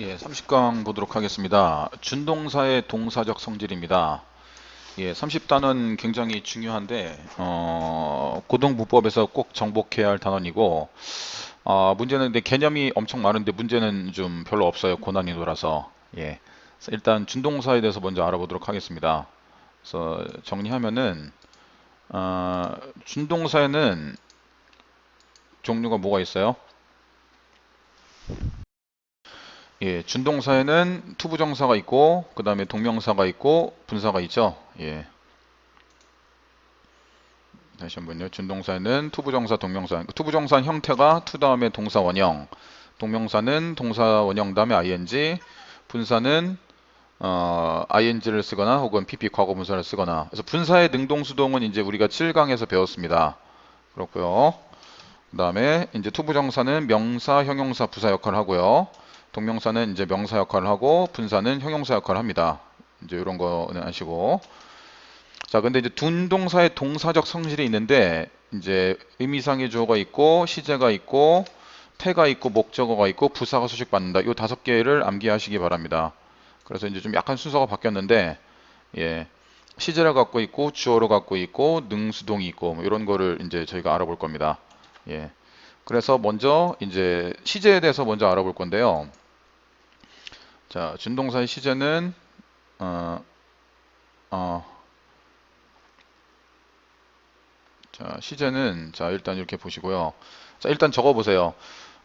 예, 30강 보도록 하겠습니다. 준동사의 동사적 성질입니다. 예, 30단은 굉장히 중요한데 어, 고등부법에서 꼭 정복해야 할 단원이고 어, 문제는 근데 개념이 엄청 많은데 문제는 좀 별로 없어요. 고난이도라서. 예. 일단 준동사에 대해서 먼저 알아보도록 하겠습니다. 그래서 정리하면은 어, 준동사에는 종류가 뭐가 있어요? 예, 준동사에는 투부정사가 있고 그 다음에 동명사가 있고 분사가 있죠. 예. 다시 한번요. 준동사에는 투부정사, 동명사. 투부정사는 형태가 투 다음에 동사 원형, 동명사는 동사 원형 다음에 ing, 분사는 어, ing를 쓰거나 혹은 pp 과거 분사를 쓰거나. 그래서 분사의 능동 수동은 이제 우리가 7강에서 배웠습니다. 그렇고요. 그 다음에 이제 투부정사는 명사, 형용사, 부사 역할을 하고요. 동명사는 이제 명사 역할을 하고 분사는 형용사 역할을 합니다. 이제 이런 거는 아시고. 자, 근데 이제 둔동사의 동사적 성질이 있는데 이제 의미상의 주어가 있고 시제가 있고 태가 있고 목적어가 있고 부사가 수식받는다. 이 다섯 개를 암기하시기 바랍니다. 그래서 이제 좀 약간 순서가 바뀌었는데 예. 시제를 갖고 있고 주어를 갖고 있고 능수동이 있고 뭐 이런 거를 이제 저희가 알아볼 겁니다. 예. 그래서 먼저 이제 시제에 대해서 먼저 알아볼 건데요. 자, 준동사의 시제는 어, 어, 자, 시제는 자, 일단 이렇게 보시고요. 자, 일단 적어 보세요.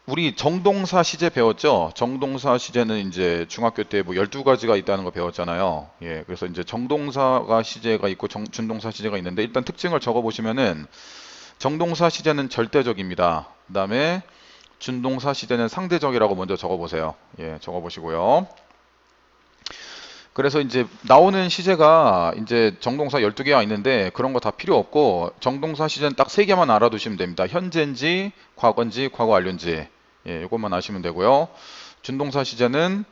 우리 정동사 시제 배웠죠? 정동사 시제는 이제 중학교 때 뭐 12가지가 있다는 거 배웠잖아요. 예. 그래서 이제 정동사가 시제가 있고 정, 준동사 시제가 있는데 일단 특징을 적어 보시면은 정동사 시제는 절대적입니다. 그 다음에 준동사 시제는 상대적이라고 먼저 적어 보세요. 예, 적어 보시고요. 그래서 이제 나오는 시제가 이제 정동사 12개가 있는데 그런 거 다 필요 없고 정동사 시제는 딱 3개만 알아두시면 됩니다. 현재인지 과거인지 과거 완료인지 예, 이것만 아시면 되고요. 준동사 시제는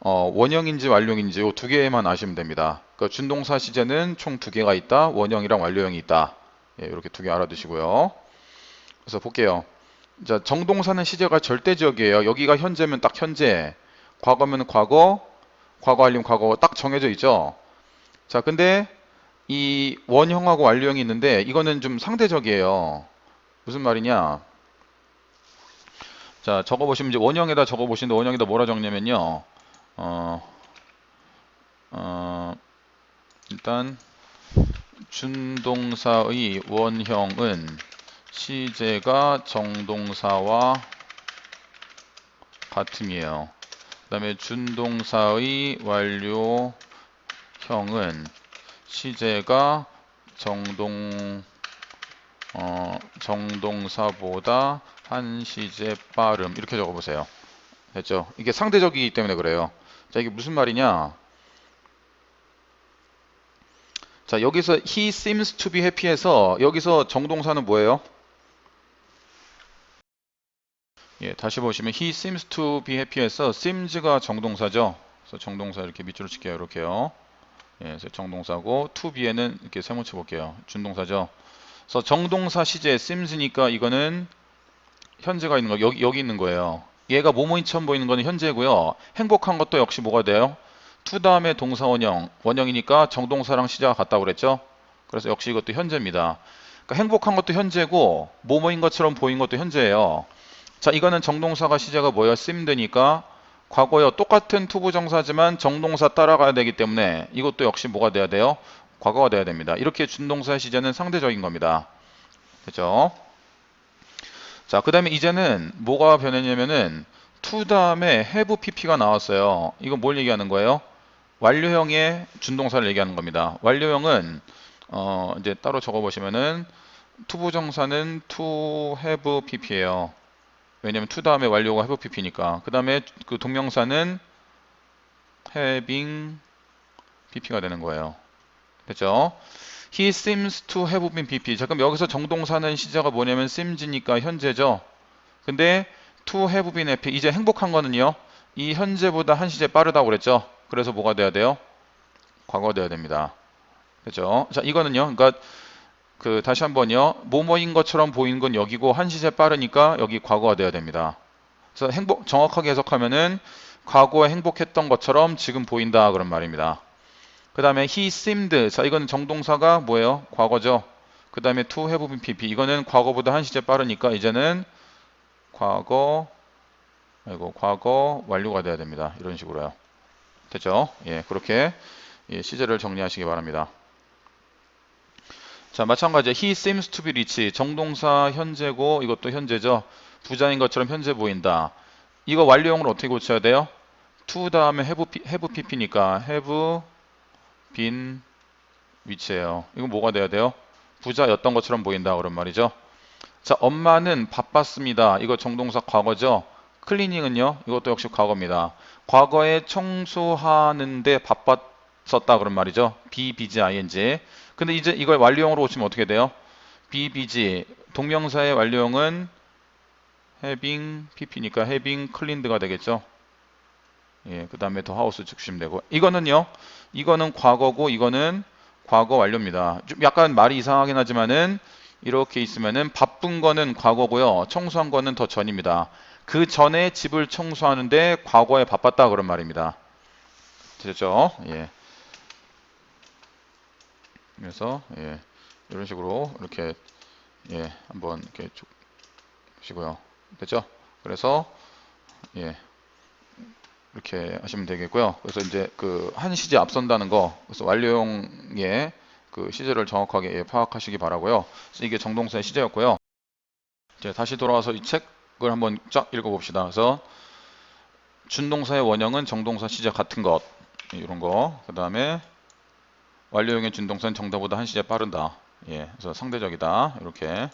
어, 원형인지 완료인지 이 두 개만 아시면 됩니다. 그러니까 준동사 시제는 총 두 개가 있다. 원형이랑 완료형이 있다. 예, 이렇게 두 개 알아두시고요. 그래서 볼게요. 자, 정동사는 시제가 절대적이에요. 여기가 현재면 딱 현재, 과거면 과거, 과거 완료 과거 딱 정해져 있죠. 자, 근데 이 원형하고 완료형이 있는데 이거는 좀 상대적이에요. 무슨 말이냐? 자, 적어 보시면 이제 원형에다 적어 보시는데 원형에다 뭐라 적냐면요. 어, 어, 일단 준동사의 원형은 시제가 정동사와 같음이에요. 그 다음에 준동사의 완료형은 시제가 정동 어, 정동사보다 한 시제 빠름 이렇게 적어보세요. 됐죠? 이게 상대적이기 때문에 그래요. 자 이게 무슨 말이냐? 자 여기서 he seems to be happy에서 여기서 정동사는 뭐예요? 예, 다시 보시면 he seems to be happy에서 seems가 정동사죠. 그래서 정동사 이렇게 밑줄을 칠게요. 이렇게요. 예, 그래서 정동사고 to be에는 이렇게 세모 쳐 볼게요. 준동사죠. 그래서 정동사 시제 seems니까 이거는 현재가 있는 거 여기 여기 있는 거예요. 얘가 모모인처럼 보이는 거는 현재고요. 행복한 것도 역시 뭐가 돼요? To 다음에 동사 원형 원형이니까 정동사랑 시제가 같다고 그랬죠. 그래서 역시 이것도 현재입니다. 그러니까 행복한 것도 현재고 모모인 것처럼 보인 것도 현재예요. 자, 이거는 정동사가 시제가 뭐예요? seemed니까 과거요. 똑같은 투부정사지만 정동사 따라가야 되기 때문에 이것도 역시 뭐가 돼야 돼요? 과거가 돼야 됩니다. 이렇게 준동사 시제는 상대적인 겁니다. 됐죠? 자, 그 다음에 이제는 뭐가 변했냐면은 to 다음에 have pp가 나왔어요. 이건 뭘 얘기하는 거예요? 완료형의 준동사를 얘기하는 겁니다. 완료형은 어, 이제 따로 적어 보시면은 투부정사는 to have pp예요. 왜냐면 to 다음에 완료가 have pp니까. 그 다음에 그 동명사는 having pp가 되는 거예요. 됐죠? He seems to have been pp. 자, 그럼 여기서 정동사는 시제가 뭐냐면 seems니까 현재죠. 근데 to have been happy. 이제 행복한 거는요. 이 현재보다 한 시제 빠르다고 그랬죠. 그래서 뭐가 돼야 돼요? 과거가 돼야 됩니다. 그죠? 자, 이거는요. 그러니까 그 다시 한번요. 뭐뭐인 것처럼 보이는 건 여기고 한 시제 빠르니까 여기 과거가 돼야 됩니다. 그래서 행복 정확하게 해석하면은 과거에 행복했던 것처럼 지금 보인다 그런 말입니다. 그 다음에 he seemed 자 이거는 정동사가 뭐예요? 과거죠. 그 다음에 to have been pp 이거는 과거보다 한 시제 빠르니까 이제는 과거 아이고 과거 완료가 돼야 됩니다. 이런 식으로요. 됐죠? 예, 그렇게 예, 시제를 정리하시기 바랍니다. 자, 마찬가지 he seems to be rich 정동사 현재고 이것도 현재죠. 부자인 것처럼 현재 보인다. 이거 완료형을 어떻게 고쳐야 돼요? to 다음에 have, have pp니까 have been 위치예요. 이거 뭐가 돼야 돼요? 부자였던 것처럼 보인다 그런 말이죠. 자, 엄마는 바빴습니다. 이거 정동사 과거죠. 클리닝은요. 이것도 역시 과거입니다. 과거에 청소하는데 바빴었다 그런 말이죠. busy ing. 근데 이제 이걸 완료형으로 고치면 어떻게 돼요? busy. 동명사의 완료형은 having pp니까 having cleaned가 되겠죠. 예, 그 다음에 더 하우스 주시면 되고 이거는요. 이거는 과거고 이거는 과거 완료입니다. 좀 약간 말이 이상하긴 하지만은 이렇게 있으면은 바쁜 거는 과거고요. 청소한 거는 더 전입니다. 그 전에 집을 청소하는데 과거에 바빴다 그런 말입니다. 되셨죠? 예. 그래서 예. 이런 식으로 이렇게 예, 한번 이렇게 쭉 보시고요. 됐죠? 그래서 예. 이렇게 하시면 되겠고요. 그래서 이제 그 한 시제 앞선다는 거, 그래서 완료형의 그 시제를 정확하게 예, 파악하시기 바라고요. 그래서 이게 정동사의 시제였고요. 이제 다시 돌아와서 이 책 을 한번 쫙 읽어봅시다. 그래서 준동사의 원형은 정동사 시제 같은 것 이런 거. 그 다음에 완료형의 준동사는 정답보다 한 시제 빠르다. 예, 그래서 상대적이다. 이렇게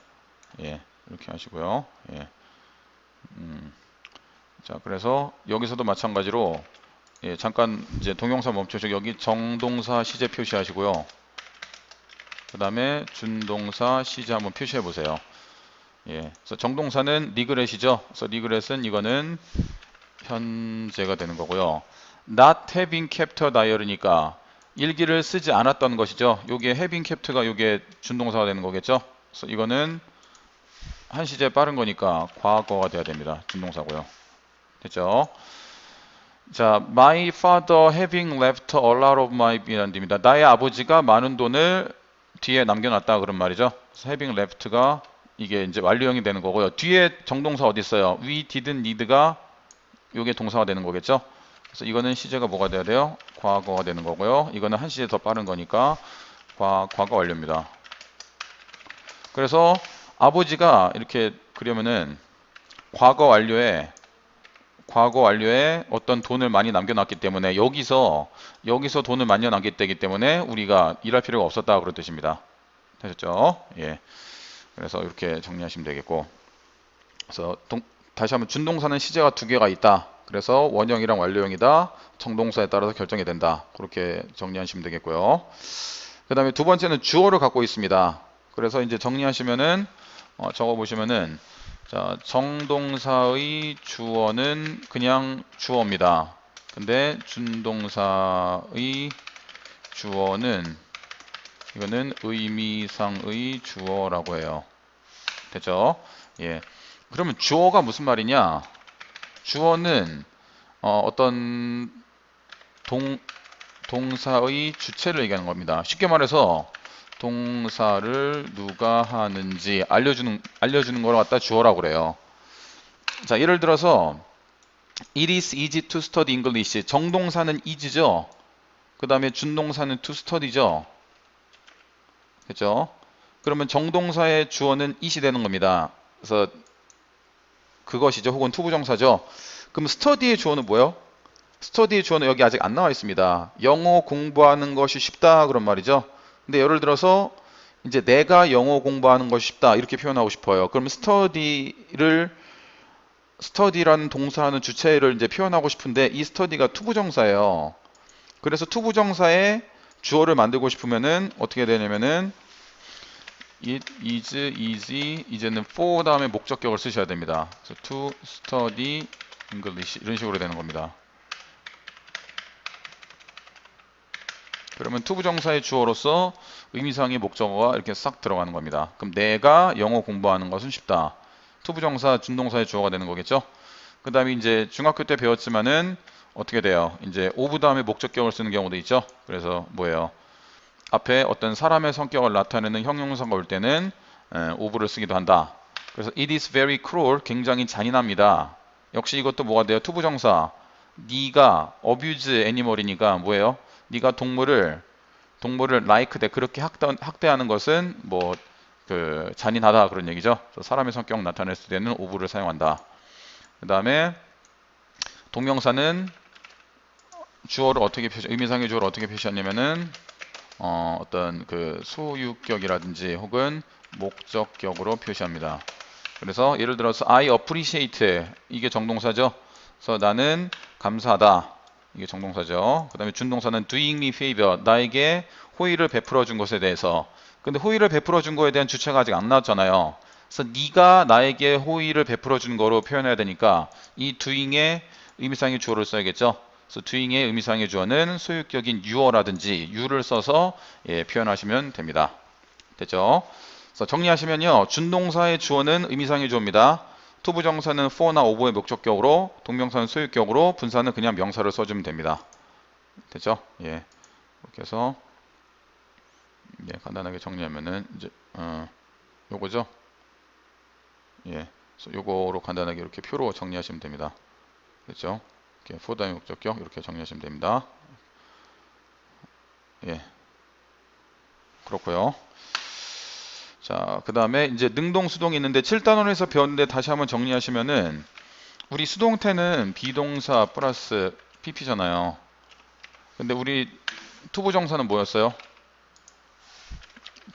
예, 이렇게 하시고요. 예. 음. 자, 그래서 여기서도 마찬가지로 예, 잠깐 이제 동영상 멈춰서 여기 정동사 시제 표시하시고요. 그 다음에 준동사 시제 한번 표시해 보세요. 예, 그래서 정동사는 리그렛이죠. 그래서 리그렛은 이거는 현재가 되는 거고요. Not having kept a diary니까 일기를 쓰지 않았던 것이죠. 요게 having kept가 요게 준동사가 되는 거겠죠. 그래서 이거는 한 시제 빠른 거니까 과거가 돼야 됩니다. 준동사고요. 됐죠? 자, my father having left a lot of my 이라는 입니다. 나의 아버지가 많은 돈을 뒤에 남겨놨다 그런 말이죠. having left가 이게 이제 완료형이 되는 거고요. 뒤에 정동사 어디 있어요? we didn't need가 요게 동사가 되는 거겠죠. 그래서 이거는 시제가 뭐가 돼야 돼요? 과거가 되는 거고요. 이거는 한 시제 더 빠른 거니까 과, 과거 완료입니다. 그래서 아버지가 이렇게 그려면은 과거 완료에 과거 완료에 어떤 돈을 많이 남겨놨기 때문에 여기서 여기서 돈을 많이 남겼기 때문에 우리가 일할 필요가 없었다 그런 뜻입니다. 되셨죠? 예. 그래서 이렇게 정리하시면 되겠고. 그래서 동- 다시 한번 준동사는 시제가 두 개가 있다. 그래서 원형이랑 완료형이다. 정동사에 따라서 결정이 된다. 그렇게 정리하시면 되겠고요. 그 다음에 두 번째는 주어를 갖고 있습니다. 그래서 이제 정리하시면은 어, 적어 보시면은 자, 정동사의 주어는 그냥 주어입니다. 근데 준동사의 주어는 이거는 의미상의 주어라고 해요. 됐죠? 예. 그러면 주어가 무슨 말이냐? 주어는 어, 어떤 동 동사의 주체를 얘기하는 겁니다. 쉽게 말해서 동사를 누가 하는지 알려주는 알려주는 걸 갖다 주어라고 그래요. 자, 예를 들어서 It is easy to study English. 정동사는 is죠. 그 다음에 준동사는 to study죠. 그죠? 그러면 정동사의 주어는 it이 되는 겁니다. 그래서 그것이죠. 혹은 투부정사죠. 그럼 study의 주어는 뭐예요? study의 주어는 여기 아직 안 나와 있습니다. 영어 공부하는 것이 쉽다 그런 말이죠. 근데 예를 들어서 이제 내가 영어 공부하는 것이 쉽다 이렇게 표현하고 싶어요. 그럼 study를 study라는 동사하는 주체를 이제 표현하고 싶은데 이 study가 투부정사예요. 그래서 투부정사에 주어를 만들고 싶으면은 어떻게 되냐면은 it is easy 이제는 for 다음에 목적격을 쓰셔야 됩니다. 그래서 to study English 이런 식으로 되는 겁니다. 그러면 투부정사의 주어로서 의미상의 목적어가 이렇게 싹 들어가는 겁니다. 그럼 내가 영어 공부하는 것은 쉽다. 투부정사 준동사의 주어가 되는 거겠죠. 그 다음에 이제 중학교 때 배웠지만은 어떻게 돼요? 이제 오브 다음에 목적격을 쓰는 경우도 있죠. 그래서 뭐예요? 앞에 어떤 사람의 성격을 나타내는 형용사가 올 때는 오브를 쓰기도 한다. 그래서 it is very cruel, 굉장히 잔인합니다. 역시 이것도 뭐가 돼요? 투부정사. 네가 abuse animal이니까 뭐예요? 네가 동물을 동물을 like 돼 그렇게 학대, 학대 하는 것은 뭐 그 잔인하다 그런 얘기죠. 사람의 성격 나타낼 때는 오브를 사용한다. 그 다음에 동명사는 주어를 어떻게 표시, 의미상의 주어를 어떻게 표시하냐면은 어, 어떤 그 소유격이라든지 혹은 목적격으로 표시합니다. 그래서 예를 들어서 I appreciate 이게 정동사죠. 그래서 나는 감사하다. 이게 정동사죠. 그 다음에 준동사는 doing me favor 나에게 호의를 베풀어 준 것에 대해서 근데 호의를 베풀어 준 거에 대한 주체가 아직 안 나왔잖아요. 그래서 네가 나에게 호의를 베풀어 준 거로 표현해야 되니까 이 doing의 의미상의 주어를 써야겠죠. 그래서 doing의 의미상의 주어는 소유격인 you라든지 you를 써서 예, 표현하시면 됩니다. 됐죠? 그래서 정리하시면요. 준동사의 주어는 의미상의 주어입니다. 투부정사는 for나 over의 목적격으로, 동명사는 소유격으로, 분사는 그냥 명사를 써주면 됩니다. 됐죠? 예. 이렇게 해서 예, 간단하게 정리하면은 이제 어, 요거죠. 예. 요거로 간단하게 이렇게 표로 정리하시면 됩니다. 됐죠? 이렇게 포다의 목적격 이렇게 정리하시면 됩니다. 예. 그렇고요. 자, 그 다음에 이제 능동, 수동이 있는데 7단원에서 배웠는데 다시 한번 정리하시면은 우리 수동태는 비동사 플러스 pp잖아요. 근데 우리 투부정사는 뭐였어요?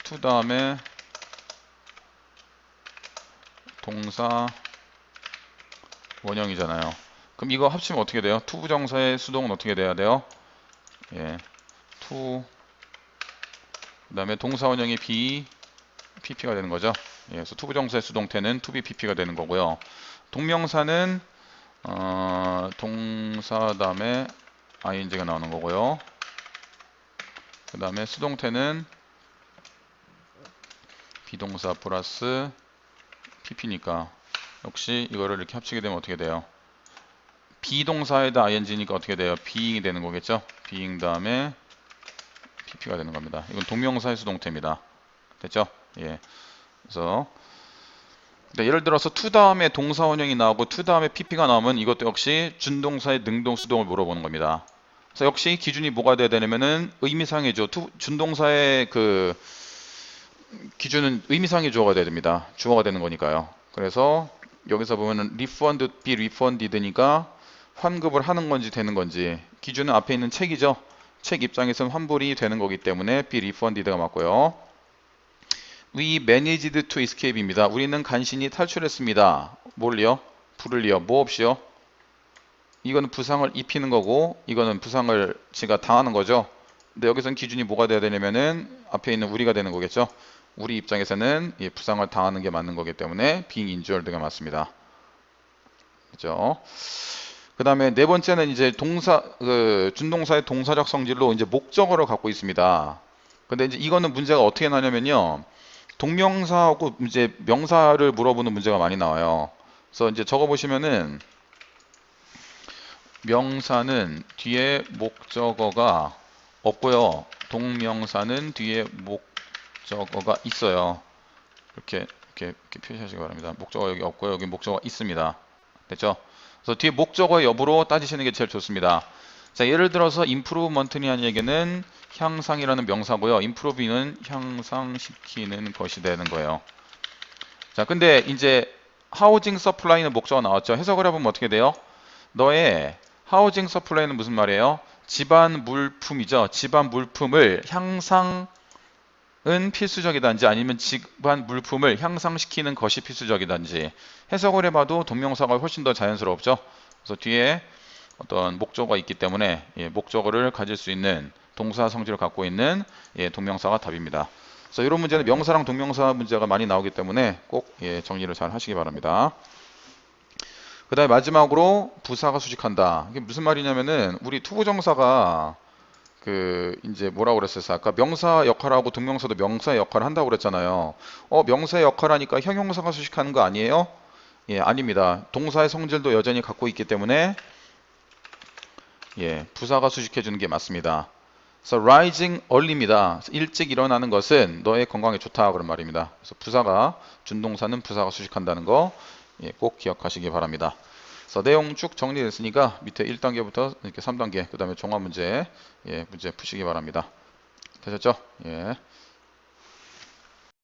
투 다음에 동사 원형이잖아요. 그럼 이거 합치면 어떻게 돼요? 투부정사의 수동은 어떻게 돼야 돼요? 예, 투 그 다음에 동사 원형이 b pp가 되는 거죠. 예, 그래서 투부정사의 수동태는 be pp가 되는 거고요. 동명사는 어, 동사 다음에 ing가 나오는 거고요. 그 다음에 수동태는 비동사 플러스 pp니까 역시 이거를 이렇게 합치게 되면 어떻게 돼요? 비동사에다 ing니까 어떻게 돼요? being이 되는 거겠죠? being 다음에 pp가 되는 겁니다. 이건 동명사의 수동태입니다. 됐죠? 예. 그래서 네, 예를 들어서 to 다음에 동사 원형이 나오고 to 다음에 pp가 나오면 이것도 역시 준동사의 능동 수동을 물어보는 겁니다. 그래서 역시 기준이 뭐가 돼야 되냐면은 의미상이죠. to, 준동사의 그 기준은 의미상의 주어가 돼야 됩니다. 주어가 되는 거니까요. 그래서 여기서 보면은 refund, be refunded니까 환급을 하는 건지 되는 건지 기준은 앞에 있는 책이죠. 책 입장에서는 환불이 되는 거기 때문에 be refunded가 맞고요. We managed to escape입니다. 우리는 간신히 탈출했습니다. 뭘요? 불을요. 뭐 없이요? 이거는 부상을 입히는 거고 이거는 부상을 지가 당하는 거죠. 근데 여기서는 기준이 뭐가 돼야 되냐면은 앞에 있는 우리가 되는 거겠죠. 우리 입장에서는 예, 부상을 당하는 게 맞는 거기 때문에 being injured가 맞습니다. 그죠? 그 다음에 네 번째는 이제 동사, 그 준동사의 동사적 성질로 이제 목적어를 갖고 있습니다. 근데 이제 이거는 문제가 어떻게 나냐면요. 동명사하고 이제 명사를 물어보는 문제가 많이 나와요. 그래서 이제 적어 보시면은 명사는 뒤에 목적어가 없고요. 동명사는 뒤에 목적어가 있어요. 이렇게 이렇게, 이렇게 표시하시기 바랍니다. 목적어 여기 없고요. 여기 목적어가 있습니다. 됐죠? 그래서 뒤에 목적어 여부로 따지시는 게 제일 좋습니다. 자, 예를 들어서 improvement이라는 얘기는 향상이라는 명사고요. improve는 향상시키는 것이 되는 거예요. 자, 근데 이제 housing supply는 목적어 나왔죠. 해석을 해보면 어떻게 돼요? 너의 housing supply는 무슨 말이에요? 집안 물품이죠. 집안 물품을 향상 은 필수적이단지 아니면 집안 물품을 향상시키는 것이 필수적이단지 해석을 해봐도 동명사가 훨씬 더 자연스럽죠. 그래서 뒤에 어떤 목적어가 있기 때문에 예, 목적어를 가질 수 있는 동사 성질을 갖고 있는 예, 동명사가 답입니다. 그래서 이런 문제는 명사랑 동명사 문제가 많이 나오기 때문에 꼭 예, 정리를 잘 하시기 바랍니다. 그 다음에 마지막으로 부사가 수식한다. 이게 무슨 말이냐면은 우리 투부정사가 그 이제 뭐라고 그랬어요? 아까 명사 역할하고 동명사도 명사 역할을 한다고 그랬잖아요. 어 명사 역할하니까 형용사가 수식하는 거 아니에요? 예, 아닙니다. 동사의 성질도 여전히 갖고 있기 때문에 예, 부사가 수식해 주는 게 맞습니다. 그래서 rising early입니다. 일찍 일어나는 것은 너의 건강에 좋다 그런 말입니다. 그래서 부사가 준동사는 부사가 수식한다는 거 예, 꼭 기억하시기 바랍니다. 그래서 내용 쭉 정리됐으니까 밑에 1단계부터 이렇게 3단계 그 다음에 종합 문제 예, 문제 푸시기 바랍니다. 되셨죠? 예.